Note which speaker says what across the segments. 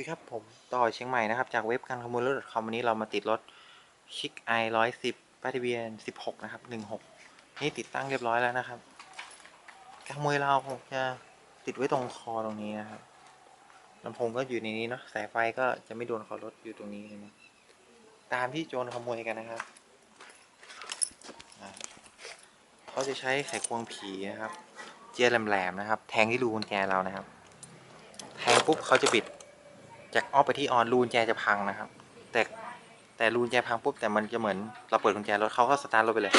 Speaker 1: สิครับผมต่อเชียงใหม่นะครับ จากเว็บการขโมยรถ .com วันนี้เรามาติดรถชิคไอร้อยสิบป้ายทะเบียนสิบหกนะครับหนึ่งหกนี่ติดตั้งเรียบร้อยแล้วนะครับการขโมยเราคงจะติดไว้ตรงคอตรงนี้นะครับลำโพงก็อยู่ในนี้เนาะสายไฟก็จะไม่โดนคอรถอยู่ตรงนี้เลยนะตามที่โจรขโมยกันนะครับเขาจะใช้ไขควงผีนะครับ เจียแหลมๆนะครับ แทงที่รูกุญแจเรานะครับ แทงปุ๊บเขาจะบิด จากออฟไปที่ออนรูกุญแจจะพังนะครับ แต่แต่รูกุญแจพังปุ๊บแต่มันจะเหมือนเราเปิดกุญแจรถเขาก็สตาร์ทรถไปเลย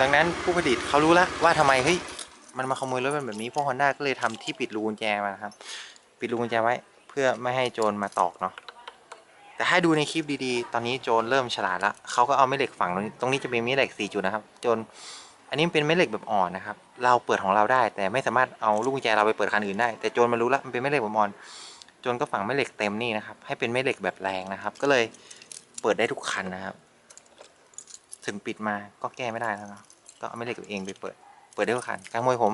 Speaker 1: ดังนั้นผู้ผลิตเขารู้แล้วว่าทำไมเฮ้ยมันมาขโมยรถเป็นแบบนี้พวกฮอนด้าก็เลยทำที่ปิดรูกุญแจมาครับ ปิดรูกุญแจไว้เพื่อไม่ให้โจรมาตอกเนาะแต่ถ้าดูในคลิปดีๆ ตอนนี้โจรเริ่มฉลาดแล้วเขาก็เอาแม่เหล็กฝังตรงนี้ตรงนี้จะเป็นแม่เหล็กสี่จุดนะครับ โจร อันนี้เป็นแม่เหล็กแบบอ่อนนะครับ เราเปิดของเราได้ แต่ไม่สามารถเอาลูกกุญแจเราไปเปิดคันอื่นได้ แต่โจรมารู้แล้วมันเป็นแม่เหล็กแบบอ่อน โจนก็ฝังแม่เหล็กเต็มนี่นะครับ ให้เป็นแม่เหล็กแบบแรงนะครับ ก็เลยเปิดได้ทุกคันนะครับ ถึงปิดมาก็แก้ไม่ได้แล้วนะก็เอาแม่เหล็กตัวเองไปเปิด เปิดได้ทุกคันการขโมยผม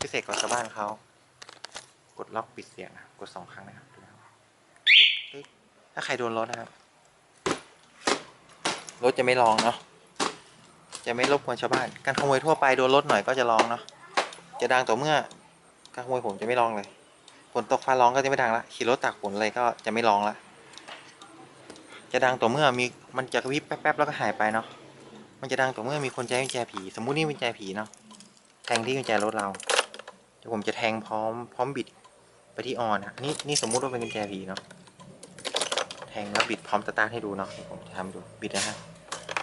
Speaker 1: พิเศษกว่าชาวบ้านเขา กดล็อกปิดเสียงนะกดสองครั้งนะครับ ถ้าใครโดนรถนะครับ รถจะไม่ร้องเนาะ จะไม่รบกวนชาวบ้าน การขโมยทั่วไปโดนรถหน่อยก็จะร้องเนาะ จะดังต่อเมื่อการขโมยผมจะไม่ร้องเลย ฝนตกฟ้าร้องก็จะไม่ดังละ ขี่รถตากฝนอะไรก็จะไม่ร้องละ จะดังต่อเมื่อมีมันจะกระพริบแป๊บๆแล้วก็หายไปเนาะ มันจะดังต่อเมื่อมีคนใช้กุญแจผี สมมุตินี่กุญแจผีเนาะ แทงที่กุญแจรถเราเดี๋ยวผมจะแทงพร้อมพร้อมบิดไปที่ออนอะนี่นี่สมมุติว่าเป็นกุญแจผีเนาะ แทงแล้วบิดพร้อมสตาร์ทให้ดูเนาะเดี๋ยวผมจะทำดู บิดนะฮะ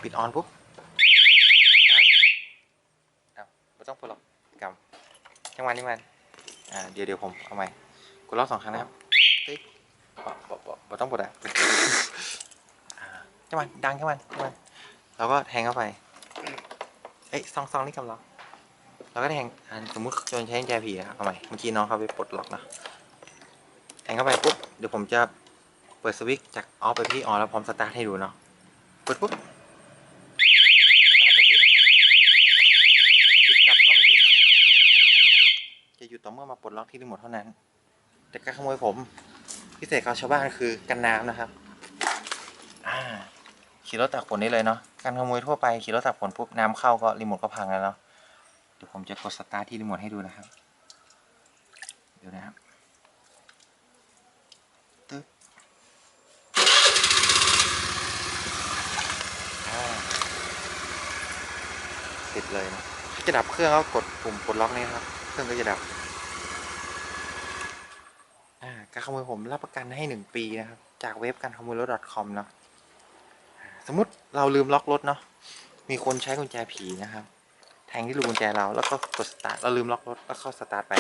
Speaker 1: บิดออนปุ๊บ อ้าวไม่ต้องปลดล็อกกำจังหวะนี้มันอ่าเดี๋ยวเดี๋ยวผมเอาใหม่กดรอบสองครั้งนะครับติ๊กปะปะปะปะต้องปลดอะอ่าจังหวะดังจังหวะจังหวะเราก็แทงเข้าไปเอ้ยซองซองนี่กำลังเราก็แทงอ่าสมมุติโจนใช้กุญแจผีนะครับเอาใหม่เมื่อกี้น้องเขาไปปลดล็อกนะแทงเข้าไปปุ๊บเดี๋ยวผมจะเปิดสวิตช์จากออฟไปที่ออนแล้วพร้อมสตาร์ทให้ดูเนาะเปิดปุ๊บสตาร์ทไม่ติดนะครับบิดกลับก็ไม่หยุดนะ จะหยุด ต่อเมื่อมาปลดล็อกที่รีโมทเท่านั้น แต่การขโมยผม พิเศษกับชาวบ้านคือกันน้ำนะครับขี่รถตากฝนได้เลยเนาะการขโมยทั่วไปขี่รถตากฝนปุ๊บน้ำเข้าก็รีโมทก็พังแล้วเนาะเดี๋ยวผมจะกดสตาร์ทที่รีโมทให้ดูนะครับเดี๋ยวนะครับตึ๊บติดเลยนะจะดับเครื่องก็กดปุ่มปลดล็อกนี่ครับ เครื่องก็จะดับ การขโมยผมรับประกันให้หนึ่งปีนะครับ จากเว็บการขโมยรถ .com เนาะสมมติเราลืมล็อกรถเนาะมีคนใช้กุญแจผีนะครับ แทงที่รูกุญแจเราแล้วก็กดสตาร์ทเราลืมล็อกรถแล้วเข้าสตาร์ทไป